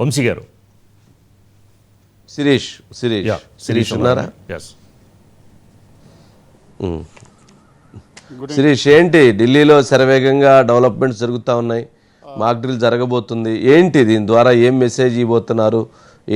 వంశీ గారు. శిరీష్ శిరీష్. యా శిరీష్ ఉన్నారా? ఎస్ శిరీష్ ఏంటి? ఢిల్లీలో శరవేగంగా డెవలప్మెంట్స్ జరుగుతూ ఉన్నాయి. మాక్ డ్రిల్ జరగబోతుంది. ఏంటి దీని ద్వారా ఏం మెసేజ్ ఇవ్వబోతున్నారు?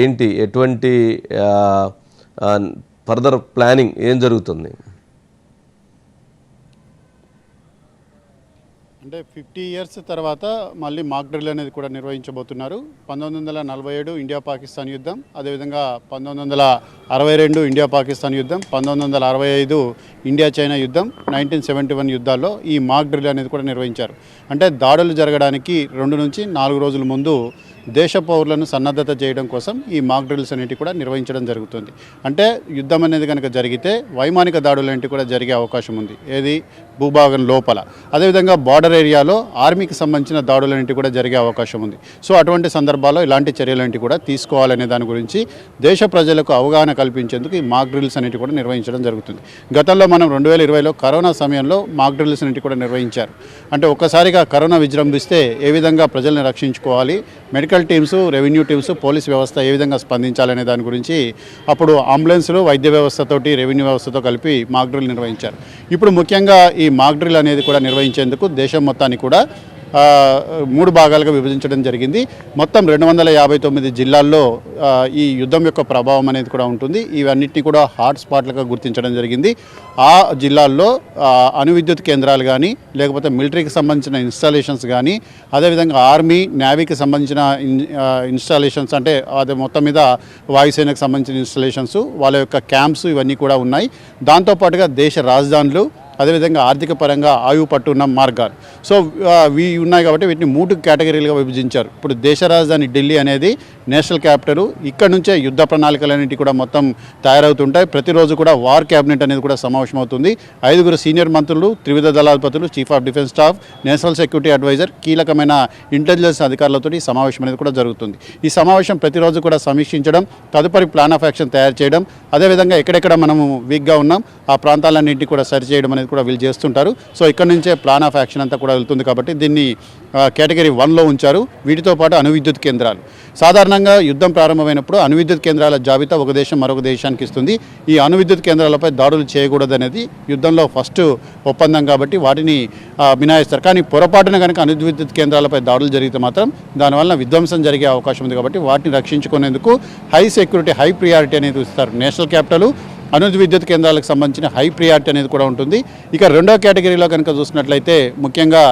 ఏంటి? ఎటువంటి ఫర్దర్ ప్లానింగ్ ఏం జరుగుతుంది? అంటే ఫిఫ్టీ ఇయర్స్ తర్వాత మళ్ళీ మాక్ డ్రిల్ అనేది కూడా నిర్వహించబోతున్నారు. పంతొమ్మిది వందల నలభై ఏడు ఇండియా పాకిస్తాన్ యుద్ధం అదేవిధంగా పంతొమ్మిది వందల అరవై రెండు ఇండియా పాకిస్తాన్ యుద్ధం పంతొమ్మిది వందల అరవై ఐదు ఇండియా చైనా యుద్ధం నైన్టీన్ సెవెంటీ వన్ యుద్ధాల్లో ఈ మాక్ డ్రిల్ అనేది కూడా నిర్వహించారు. అంటే దాడులు జరగడానికి రెండు నుంచి నాలుగు రోజుల ముందు దేశ పౌరులను సన్నద్ధత చేయడం కోసం ఈ మాక్ డ్రిల్స్ అనేటివి కూడా నిర్వహించడం జరుగుతుంది. అంటే యుద్ధం అనేది కనుక జరిగితే వైమానిక దాడులు అనేవి కూడా జరిగే అవకాశం ఉంది. ఏది? భూభాగం లోపల. అదేవిధంగా బార్డర్ ఏరియాలో ఆర్మీకి సంబంధించిన దాడులు కూడా జరిగే అవకాశం ఉంది. సో అటువంటి సందర్భాల్లో ఇలాంటి చర్యలు కూడా తీసుకోవాలనే దాని గురించి దేశ ప్రజలకు అవగాహన కల్పించేందుకు ఈ మాక్ డ్రిల్స్ అనేవి కూడా నిర్వహించడం జరుగుతుంది. గతంలో మనం రెండు వేల ఇరవైలో కరోనా సమయంలో మాక్ డ్రిల్స్ అనేవి కూడా నిర్వహించారు. అంటే ఒక్కసారిగా కరోనా విజృంభిస్తే ఏ విధంగా ప్రజల్ని రక్షించుకోవాలి medical teams revenue teams police వ్యవస్థ ఏ విధంగా స్పందించాలనే దాని గురించి అప్పుడు అంబులెన్సులు వైద్య వ్యవస్థతోటి రెవెన్యూ వ్యవస్థతో కలిపి మాక్ డ్రిల్ నిర్వహించారు. ఇప్పుడు ముఖ్యంగా ఈ మాక్ డ్రిల్ అనేది కూడా నిర్వహించేందుకు దేశం మొత్తాన్ని కూడా మూడు భాగాలుగా విభజించడం జరిగింది. మొత్తం రెండు వందల యాభై తొమ్మిది జిల్లాల్లో ఈ యుద్ధం యొక్క ప్రభావం అనేది కూడా ఉంటుంది. ఇవన్నిటిని కూడా హాట్ స్పాట్లుగా గుర్తించడం జరిగింది. ఆ జిల్లాల్లో అణువిద్యుత్ విద్యుత్ కేంద్రాలు కానీ లేకపోతే మిలిటరీకి సంబంధించిన ఇన్స్టాలేషన్స్ కానీ అదేవిధంగా ఆర్మీ నేవీకి సంబంధించిన ఇన్స్టాలేషన్స్ అంటే అది మొత్తం మీద వాయుసేనకు సంబంధించిన ఇన్స్టాలేషన్స్ వాళ్ళ యొక్క క్యాంప్స్ ఇవన్నీ కూడా ఉన్నాయి. దాంతోపాటుగా దేశ రాజధానులు అదేవిధంగా ఆర్థిక పరంగా ఆయువు పట్టున్న మార్గాలు. సో ఇవి ఉన్నాయి కాబట్టి వీటిని మూడు కేటగిరీలుగా విభజించారు. ఇప్పుడు దేశ రాజధాని ఢిల్లీ అనేది నేషనల్ క్యాపిటల్ ఇక్కడ నుంచే యుద్ధ ప్రణాళికలన్నిటి కూడా మొత్తం తయారవుతుంటాయి. ప్రతిరోజు కూడా వార్ క్యాబినెట్ అనేది కూడా సమావేశమవుతుంది. ఐదుగురు సీనియర్ మంత్రులు త్రివిధ దళాధిపతులు chief of defence staff national security adviser కీలకమైన ఇంటెలిజెన్స్ అధికారులతో ఈ సమావేశం అనేది కూడా జరుగుతుంది. ఈ సమావేశం ప్రతిరోజు కూడా సమీక్షించడం తదుపరి ప్లాన్ ఆఫ్ యాక్షన్ తయారు చేయడం అదేవిధంగా ఎక్కడెక్కడ మనము వీక్గా ఉన్నాం ఆ ప్రాంతాలన్నింటినీ కూడా సరి చేయడం అనేది కూడా వీళ్ళు చేస్తుంటారు. సో ఇక్కడ నుంచే ప్లాన్ ఆఫ్ యాక్షన్ అంతా కూడా వెళ్తుంది కాబట్టి దీన్ని కేటగిరీ వన్లో ఉంచారు. వీటితో పాటు అణు విద్యుత్ కేంద్రాలు. సాధారణంగా యుద్ధం ప్రారంభమైనప్పుడు అణువిద్యుత్ కేంద్రాల జాబితా ఒక దేశం మరొక దేశానికి ఇస్తుంది. ఈ అణువిద్యుత్ కేంద్రాలపై దాడులు చేయకూడదనేది యుద్ధంలో ఫస్ట్ ఒప్పందం కాబట్టి వాటిని మినాయిస్తారు కానీ పొరపాటున కనుక అణువిద్యుత్ కేంద్రాలపై దాడులు జరిగితే మాత్రం దానివల్ల విధ్వంసం జరిగే అవకాశం ఉంది కాబట్టి వాటిని రక్షించుకునేందుకు హై సెక్యూరిటీ హై ప్రియారిటీ అనేది ఇస్తారు. నేషనల్ క్యాపిటల్ అనుజ్ విద్యుత్ కేంద్రాలకు సంబంధించిన హై ప్రియారిటీ అనేది కూడా ఉంటుంది. ఇక రెండో కేటగిరీలో కనుక చూసినట్లయితే ముఖ్యంగా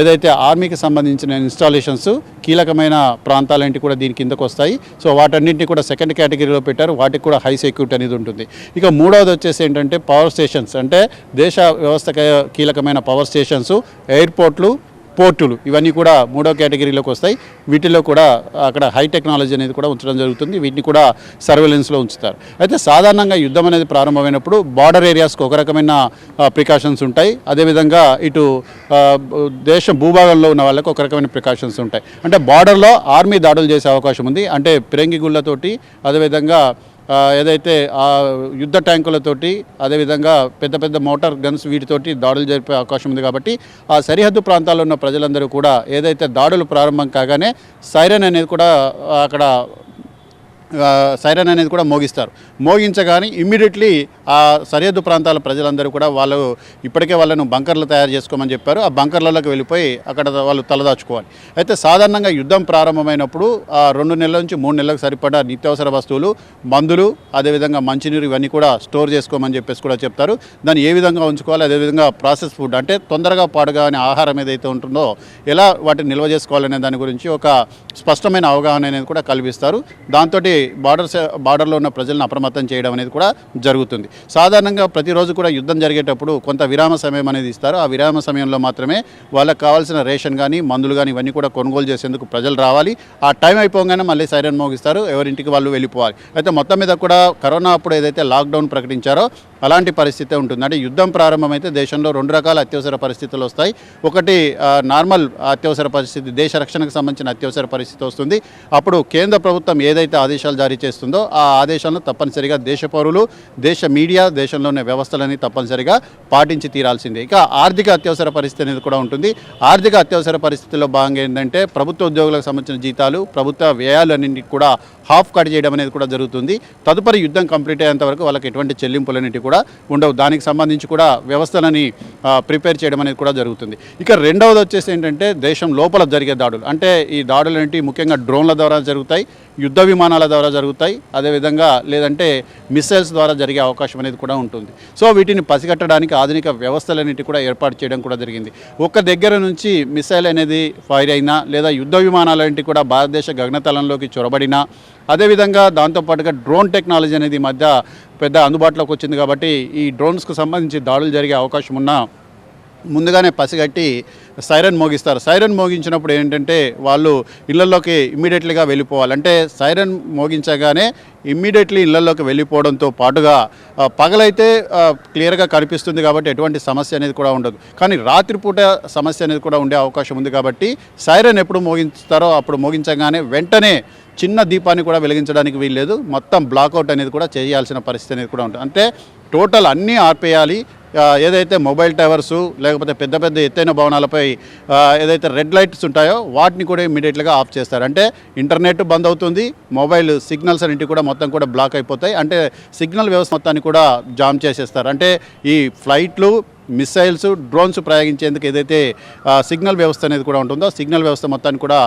ఏదైతే ఆర్మీకి సంబంధించిన ఇన్స్టాలేషన్స్ కీలకమైన ప్రాంతాలంటి కూడా దీని కిందకు వస్తాయి. సో వాటన్నింటినీ కూడా సెకండ్ కేటగిరీలో పెట్టారు. వాటికి కూడా హై సెక్యూరిటీ అనేది ఉంటుంది. ఇక మూడవది వచ్చేసి ఏంటంటే పవర్ స్టేషన్స్ అంటే దేశ వ్యవస్థ కీలకమైన పవర్ స్టేషన్స్ ఎయిర్పోర్ట్లు పోర్టులు ఇవన్నీ కూడా మూడో కేటగిరీలోకి వస్తాయి. వీటిలో కూడా అక్కడ హై టెక్నాలజీ అనేది కూడా ఉంచడం జరుగుతుంది. వీటిని కూడా సర్వేలెన్స్లో ఉంచుతారు. అయితే సాధారణంగా యుద్ధం అనేది ప్రారంభమైనప్పుడు బార్డర్ ఏరియాస్కి ఒక రకమైన ప్రికాషన్స్ ఉంటాయి. అదేవిధంగా ఇటు దేశం భూభాగంలో ఉన్న వాళ్ళకి ఒక రకమైన ప్రికాషన్స్ ఉంటాయి. అంటే బార్డర్లో ఆర్మీ దాడులు చేసే అవకాశం ఉంది. అంటే పిరంగి గుళ్ళతోటి అదేవిధంగా ఏదైతే ఆ యుద్ధ ట్యాంకులతోటి అదేవిధంగా పెద్ద పెద్ద మోటార్ గన్స్ వీటితోటి దాడులు జరిపే అవకాశం ఉంది కాబట్టి ఆ సరిహద్దు ప్రాంతాల్లో ఉన్న ప్రజలందరూ కూడా ఏదైతే దాడులు ప్రారంభం కాగానే సైరన్ అనేది కూడా అక్కడ సైరన్ అనేది కూడా మోగిస్తారు. మోగించగానే ఇమ్మీడియట్లీ ఆ సరిహద్దు ప్రాంతాల ప్రజలందరూ కూడా వాళ్ళు ఇప్పటికే వాళ్ళను బంకర్లు తయారు చేసుకోమని చెప్పారు. ఆ బంకర్లలోకి వెళ్ళిపోయి అక్కడ వాళ్ళు తలదాచుకోవాలి. అయితే సాధారణంగా యుద్ధం ప్రారంభమైనప్పుడు ఆ రెండు నెలల నుంచి మూడు నెలలకు సరిపడా నిత్యావసర వస్తువులు మందులు అదేవిధంగా మంచినీరు ఇవన్నీ కూడా స్టోర్ చేసుకోమని చెప్పేసి కూడా చెప్తారు. దాన్ని ఏ విధంగా ఉంచుకోవాలి అదేవిధంగా ప్రాసెస్ ఫుడ్ అంటే తొందరగా పాడుగానే ఆహారం ఏదైతే ఉంటుందో ఎలా వాటిని నిల్వ చేసుకోవాలనే దాని గురించి ఒక స్పష్టమైన అవగాహన అనేది కూడా కల్పిస్తారు. దాంతో బార్డర్ బార్డర్లో ఉన్న ప్రజలను అప్రమత్తం చేయడం అనేది కూడా జరుగుతుంది. సాధారణంగా ప్రతిరోజు కూడా యుద్ధం జరిగేటప్పుడు కొంత విరామ సమయం అనేది ఇస్తారు. ఆ విరామ సమయంలో మాత్రమే వాళ్ళకి కావాల్సిన రేషన్ కానీ మందులు కానీ ఇవన్నీ కూడా కొనుగోలు చేసేందుకు ప్రజలు రావాలి. ఆ టైం అయిపోగానే మళ్ళీ సైరన్ మోగిస్తారు. ఎవరింటికి వాళ్ళు వెళ్ళిపోవాలి. అయితే మొత్తం మీద కూడా కరోనా అప్పుడు ఏదైతే లాక్డౌన్ ప్రకటించారో అలాంటి పరిస్థితే ఉంటుంది. అంటే యుద్ధం ప్రారంభమైతే దేశంలో రెండు రకాల అత్యవసర పరిస్థితులు వస్తాయి. ఒకటి నార్మల్ అత్యవసర పరిస్థితి దేశ రక్షణకు సంబంధించిన అత్యవసర పరిస్థితి వస్తుంది. అప్పుడు కేంద్ర ప్రభుత్వం ఏదైతే ఆదేశాలు జారీ చేస్తుందో ఆ ఆదేశాలను తప్పనిసరిగా దేశ పౌరులు దేశ మీడియా దేశంలోనే వ్యవస్థలని తప్పనిసరిగా పాటించి తీరాల్సిందే. ఇక ఆర్థిక అత్యవసర పరిస్థితి అనేది కూడా ఉంటుంది. ఆర్థిక అత్యవసర పరిస్థితిలో భాగంగా ఏంటంటే ప్రభుత్వ ఉద్యోగులకు సంబంధించిన జీతాలు ప్రభుత్వ వ్యయాలన్నింటికి కూడా హాఫ్ కట్ చేయడం అనేది కూడా జరుగుతుంది. తదుపరి యుద్ధం కంప్లీట్ అయ్యేంత వరకు వాళ్ళకి ఎటువంటి చెల్లింపులన్నిటి కూడా ఉండవు. దానికి సంబంధించి కూడా వ్యవస్థలని ప్రిపేర్ చేయడం అనేది కూడా జరుగుతుంది. ఇక రెండవది వచ్చేసి ఏంటంటే దేశం లోపల జరిగే దాడులు. అంటే ఈ దాడులు ఏంటి ముఖ్యంగా డ్రోన్ల ద్వారా జరుగుతాయి. యుద్ధ విమానాల ద్వారా జరుగుతాయి. అదేవిధంగా లేదంటే మిసైల్స్ ద్వారా జరిగే అవకాశం అనేది కూడా ఉంటుంది. సో వీటిని పసిగట్టడానికి ఆధునిక వ్యవస్థలన్నిటి కూడా ఏర్పాటు చేయడం కూడా జరిగింది. ఒక్క దగ్గర నుంచి మిసైల్ అనేది ఫైర్ అయినా లేదా యుద్ధ విమానాలంటి కూడా భారతదేశ గగనతలంలోకి చొరబడినా అదేవిధంగా దాంతోపాటుగా డ్రోన్ టెక్నాలజీ అనేది మధ్య పెద్ద అందుబాటులోకి వచ్చింది కాబట్టి ఈ డ్రోన్స్కు సంబంధించి దాడులు జరిగే అవకాశం ఉన్నా ముందుగానే పసిగట్టి సైరన్ మోగిస్తారు. సైరన్ మోగించినప్పుడు ఏంటంటే వాళ్ళు ఇళ్ళలోకి ఇమ్మీడియట్లీగా వెళ్ళిపోవాలి. అంటే సైరన్ మోగించగానే ఇమ్మీడియట్లీ ఇళ్ళలోకి వెళ్ళిపోవడంతో పాటుగా పగలైతే క్లియర్గా కనిపిస్తుంది కాబట్టి ఎటువంటి సమస్య అనేది కూడా ఉండదు. కానీ రాత్రిపూట సమస్య అనేది కూడా ఉండే అవకాశం ఉంది కాబట్టి సైరన్ ఎప్పుడు మోగించుతారో అప్పుడు మోగించగానే వెంటనే చిన్న దీపాన్ని కూడా వెలిగించడానికి వీల్లేదు. మొత్తం బ్లాక్అవుట్ అనేది కూడా చేయాల్సిన పరిస్థితి అనేది కూడా ఉంటుంది. అంటే టోటల్ అన్నీ ఆర్పేయాలి. ఏదైతే మొబైల్ టవర్సు లేకపోతే పెద్ద పెద్ద ఎత్తైన భవనాలపై ఏదైతే రెడ్ లైట్స్ ఉంటాయో వాటిని కూడా ఇమీడియట్గా ఆఫ్ చేస్తారు. అంటే ఇంటర్నెట్ బంద్ అవుతుంది మొబైల్ సిగ్నల్స్ అన్నింటి కూడా మొత్తం కూడా బ్లాక్ అయిపోతాయి. అంటే సిగ్నల్ వ్యవస్థ మొత్తాన్ని కూడా జామ్ చేసేస్తారు. అంటే ఈ ఫ్లైట్లు మిసైల్స్ డ్రోన్స్ ప్రయోగించేందుకు ఏదైతే సిగ్నల్ వ్యవస్థ అనేది కూడా ఉంటుందో సిగ్నల్ వ్యవస్థ మొత్తాన్ని కూడా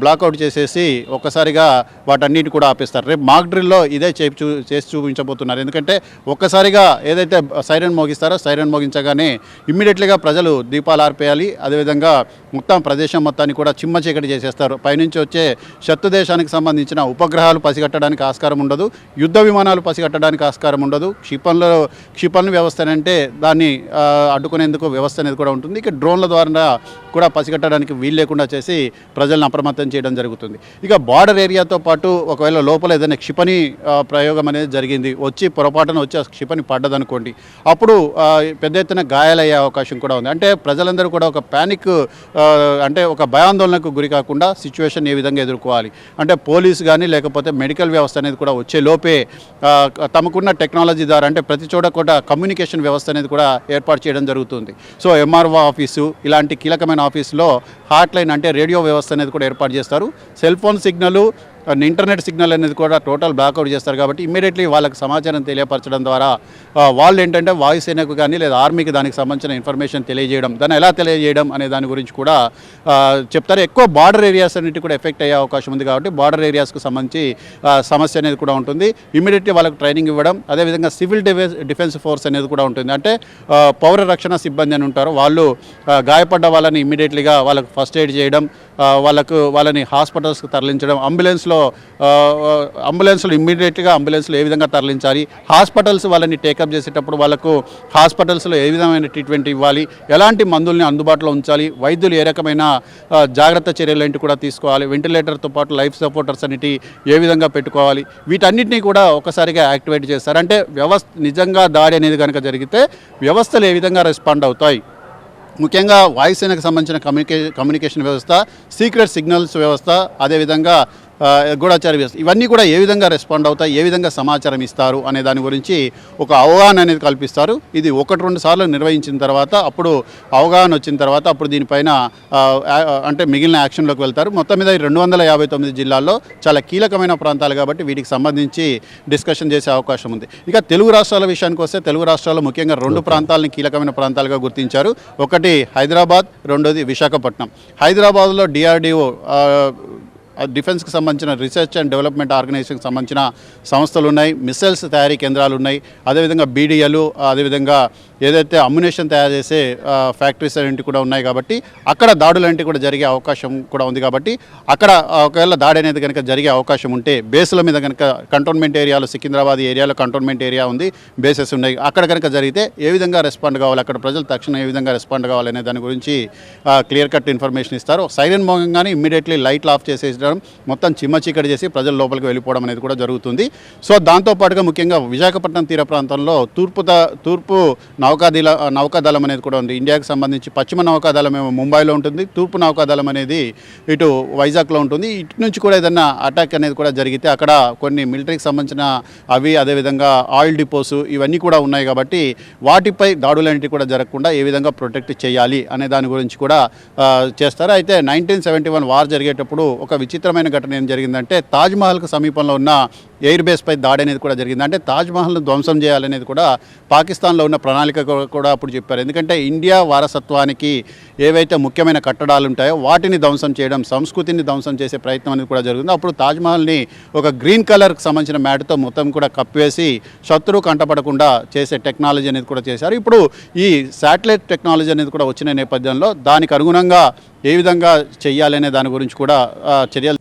బ్లాక్అవుట్ చేసేసి ఒక్కసారిగా వాటన్నిటి కూడా ఆపేస్తారు. రేపు మాక్ డ్రిల్లో ఇదే చేసి చూ చేసి చూపించబోతున్నారు. ఎందుకంటే ఒక్కసారిగా ఏదైతే సైరన్ మోగిస్తారో సైరన్ మోగించగానే ఇమ్మీడియట్లీగా ప్రజలు దీపాలు ఆర్పేయాలి. అదేవిధంగా మొత్తం ప్రదేశం మొత్తాన్ని కూడా చిమ్మ చీకటి చేసేస్తారు. పైనుంచి వచ్చే శత్రు దేశానికి సంబంధించిన ఉపగ్రహాలు పసిగట్టడానికి ఆస్కారం ఉండదు. యుద్ధ విమానాలు పసిగట్టడానికి ఆస్కారం ఉండదు. క్షిపణుల క్షిపణి వ్యవస్థ అంటే దాన్ని అడ్డుకునేందుకు వ్యవస్థ అనేది కూడా ఉంటుంది. ఇక డ్రోన్ల ద్వారా కూడా పసిగట్టడానికి వీలు లేకుండా చేసి ప్రజలను అప్రమత్తం చేయడం జరుగుతుంది. ఇక బార్డర్ ఏరియాతో పాటు ఒకవేళ లోపల ఏదైనా క్షిపణి ప్రయోగం అనేది జరిగింది వచ్చి పొరపాటున వచ్చి ఆ క్షిపణి పడ్డదనుకోండి అప్పుడు పెద్ద ఎత్తున గాయాలయ్యే అవకాశం కూడా ఉంది. అంటే ప్రజలందరూ కూడా ఒక ప్యానిక్ అంటే ఒక భయాందోళనకు గురి కాకుండా సిచ్యువేషన్ ఏ విధంగా ఎదుర్కోవాలి. అంటే పోలీస్ కానీ లేకపోతే మెడికల్ వ్యవస్థ అనేది కూడా వచ్చే లోపే తమకున్న టెక్నాలజీ ద్వారా అంటే ప్రతి చోట కూడా కమ్యూనికేషన్ వ్యవస్థ అనేది కూడా ఏర్పాటు చేయడం జరుగుతుంది. సో ఎంఆర్ఓ ఆఫీసు ఇలాంటి కీలకమైన ఆఫీసులో హాట్ లైన్ అంటే రేడియో వ్యవస్థ అనేది కూడా ఏర్పాటు చేస్తారు. Cell phone signal internet signal అనేది కూడా టోటల్ బ్లాక్అవుట్ చేస్తారు కాబట్టి ఇమీడియట్లీ వాళ్ళకి సమాచారం తెలియపరచడం ద్వారా వాళ్ళు ఏంటంటే వాయుసేనకు కానీ లేదా ఆర్మీకి దానికి సంబంధించిన ఇన్ఫర్మేషన్ తెలియజేయడం దాన్ని ఎలా తెలియజేయడం అనే దాని గురించి కూడా చెప్తారు. ఎక్కువ బార్డర్ ఏరియాస్ అన్నిటి కూడా ఎఫెక్ట్ అయ్యే అవకాశం ఉంది కాబట్టి బార్డర్ ఏరియాస్కు సంబంధించి సమస్య అనేది కూడా ఉంటుంది. ఇమీడియట్లీ వాళ్ళకి ట్రైనింగ్ ఇవ్వడం అదేవిధంగా సివిల్ డిఫెన్స్ డిఫెన్స్ ఫోర్స్ అనేది కూడా ఉంటుంది. అంటే పౌర రక్షణ సిబ్బంది అని ఉంటారు. వాళ్ళు గాయపడ్డ వాళ్ళని ఇమీడియట్లీగా వాళ్ళకు ఫస్ట్ ఎయిడ్ చేయడం వాళ్ళకు వాళ్ళని హాస్పిటల్స్కి తరలించడం అంబులెన్స్లో అంబులెన్స్లు ఇమ్మీడియట్గా అంబులెన్స్లు ఏ విధంగా తరలించాలి? హాస్పిటల్స్ వాళ్ళని టేకప్ చేసేటప్పుడు వాళ్ళకు హాస్పిటల్స్లో ఏ విధమైన ట్రీట్మెంట్ ఇవ్వాలి? ఎలాంటి మందుల్ని అందుబాటులో ఉంచాలి? వైద్యులు ఏ రకమైన జాగ్రత్త చర్యలు ఏంటి కూడా తీసుకోవాలి? వెంటిలేటర్తో పాటు లైఫ్ సపోర్టర్స్ అనేటి ఏ విధంగా పెట్టుకోవాలి? వీటన్నిటిని కూడా ఒకసారిగా యాక్టివేట్ చేస్తారు. అంటే వ్యవస్థ నిజంగా దాడి అనేది కనుక జరిగితే వ్యవస్థలు ఏ విధంగా రెస్పాండ్ అవుతాయి? ముఖ్యంగా వాయుసేనకు సంబంధించిన కమ్యూనికే కమ్యూనికేషన్ వ్యవస్థ సీక్రెట్ సిగ్నల్స్ వ్యవస్థ అదేవిధంగా గూఢచారి వ్యవస్థ. ఇవన్నీ కూడా ఏ విధంగా రెస్పాండ్ అవుతాయి? ఏ విధంగా సమాచారం ఇస్తారు? అనే దాని గురించి ఒక అవగాహన అనేది కల్పిస్తారు. ఇది ఒకటి రెండు సార్లు నిర్వహించిన తర్వాత అప్పుడు అవగాహన వచ్చిన తర్వాత అప్పుడు దీనిపైన అంటే మిగిలిన యాక్షన్లోకి వెళ్తారు. మొత్తం మీద ఈ రెండు వందల యాభై తొమ్మిది జిల్లాల్లో చాలా కీలకమైన ప్రాంతాలు కాబట్టి వీటికి సంబంధించి డిస్కషన్ చేసే అవకాశం ఉంది. ఇక తెలుగు రాష్ట్రాల విషయానికి వస్తే తెలుగు రాష్ట్రాల్లో ముఖ్యంగా రెండు ప్రాంతాలని కీలకమైన ప్రాంతాలుగా గుర్తించారు. ఒకటి హైదరాబాద్ రెండోది విశాఖపట్నం. హైదరాబాద్లో డిఆర్డిఓ డిఫెన్స్కి సంబంధించిన రీసెర్చ్ అండ్ డెవలప్మెంట్ ఆర్గనైజేషన్కి సంబంధించిన సంస్థలు ఉన్నాయి మిసైల్స్ తయారీ కేంద్రాలు ఉన్నాయి. అదేవిధంగా బీడీఎలు అదేవిధంగా ఏదైతే అమ్యునేషన్ తయారు చేసే ఫ్యాక్టరీస్ అనేవి కూడా ఉన్నాయి కాబట్టి అక్కడ దాడులు అంటే కూడా జరిగే అవకాశం కూడా ఉంది కాబట్టి అక్కడ ఒకవేళ దాడి అనేది కనుక జరిగే అవకాశం ఉంటే బేస్ల మీద కనుక కంటోన్మెంట్ ఏరియాలో సికింద్రాబాద్ ఏరియాలో కంటోన్మెంట్ ఏరియా ఉంది బేసెస్ ఉన్నాయి. అక్కడ కనుక జరిగితే ఏ విధంగా రెస్పాండ్ కావాలి అక్కడ ప్రజలు తక్షణం ఏ విధంగా రెస్పాండ్ కావాలనే దాని గురించి క్లియర్ కట్ ఇన్ఫర్మేషన్ ఇస్తారు. సైరన్ మోగంగానే ఇమ్మీడియట్లీ లైట్లు ఆఫ్ చేసేయడం మొత్తం చిమ్మ చీకటి చేసి ప్రజలు లోపలికి వెళ్ళిపోవడం అనేది కూడా జరుగుతుంది. సో దాంతోపాటుగా ముఖ్యంగా విశాఖపట్నం తీర ప్రాంతంలో తూర్పు తూర్పు నౌకాదిల నౌకాదళం అనేది కూడా ఉంది. ఇండియాకి సంబంధించి పశ్చిమ నౌకాదళం ఏమో ముంబైలో ఉంటుంది. తూర్పు నౌకాదళం అనేది ఇటు వైజాగ్లో ఉంటుంది. ఇటు నుంచి కూడా ఏదైనా అటాక్ అనేది కూడా జరిగితే అక్కడ కొన్ని మిలిటరీకి సంబంధించిన అవి అదేవిధంగా ఆయిల్ డిపోస్ ఇవన్నీ కూడా ఉన్నాయి కాబట్టి వాటిపై దాడులన్నిటి కూడా జరగకుండా ఏ విధంగా ప్రొటెక్ట్ చేయాలి అనే దాని గురించి కూడా చేస్తారు. అయితే నైన్టీన్ సెవెంటీ వన్ వార్ జరిగేటప్పుడు ఒక విచిత్రమైన ఘటన ఏం జరిగిందంటే తాజ్మహల్కు సమీపంలో ఉన్న ఎయిర్ బేస్పై దాడి అనేది కూడా జరిగింది. అంటే తాజ్మహల్ను ధ్వంసం చేయాలనేది కూడా పాకిస్తాన్లో ఉన్న ప్రణాళిక ప్రణాళిక కూడా అప్పుడు చెప్పారు. ఎందుకంటే ఇండియా వారసత్వానికి ఏవైతే ముఖ్యమైన కట్టడాలు ఉంటాయో వాటిని ధ్వంసం చేయడం సంస్కృతిని ధ్వంసం చేసే ప్రయత్నం అనేది కూడా జరుగుతుంది. అప్పుడు తాజ్మహల్ని ఒక గ్రీన్ కలర్కి సంబంధించిన మ్యాట్తో మొత్తం కూడా కప్పివేసి శత్రువు కంటపడకుండా చేసే టెక్నాలజీ అనేది కూడా చేశారు. ఇప్పుడు ఈ శాటిలైట్ టెక్నాలజీ అనేది కూడా వచ్చిన నేపథ్యంలో దానికి అనుగుణంగా ఏ విధంగా చేయాలనే దాని గురించి కూడా చర్యలు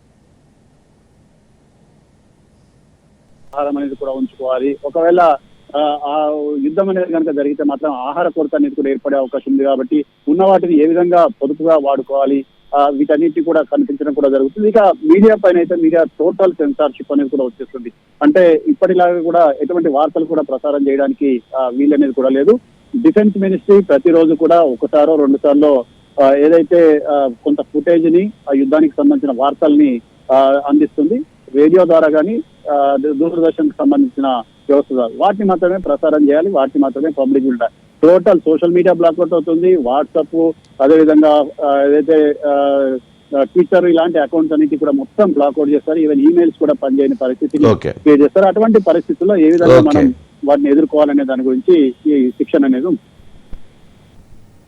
అనేది కూడా ఉంచుకోవాలి. ఒకవేళ ఆ, యుద్ధం అనేది కనుక జరిగితే మాత్రం ఆహార కొరత అనేది కూడా ఏర్పడే అవకాశం ఉంది కాబట్టి ఉన్న వాటిని ఏ విధంగా పొదుపుగా వాడుకోవాలి వీటన్నిటి కూడా కనిపించడం కూడా జరుగుతుంది. ఇక మీడియా పైన అయితే మీడియా టోటల్ సెన్సార్షిప్ అనేది కూడా వచ్చేస్తుంది. అంటే ఇప్పటిలాగా కూడా ఎటువంటి వార్తలు కూడా ప్రసారం చేయడానికి వీలనేది కూడా లేదు. డిఫెన్స్ మినిస్ట్రీ ప్రతిరోజు కూడా ఒకసారో రెండు సార్లు ఏదైతే కొంత ఫుటేజ్ని ఆ యుద్ధానికి సంబంధించిన వార్తల్ని అందిస్తుంది. రేడియో ద్వారా కానీ దూరదర్శన్కి సంబంధించిన వ్యవస్థ ద్వారా. వాటిని మాత్రమే ప్రసారం చేయాలి వాటిని మాత్రమే పబ్లిక్ ఉంటాయి టోటల్ సోషల్ మీడియా బ్లాక్అవుట్ అవుతుంది వాట్సాప్ అదేవిధంగా ఏదైతే ట్విట్టర్ ఇలాంటి అకౌంట్స్ అన్నిటి కూడా మొత్తం బ్లాక్అవుట్ చేస్తారు. ఈవెన్ ఈమెయిల్స్ కూడా పనిచేయని క్రియేట్ చేస్తారు. అటువంటి పరిస్థితుల్లో ఏ విధంగా. మనం వాటిని ఎదుర్కోవాలనే దాని గురించి ఈ శిక్షణ అనేది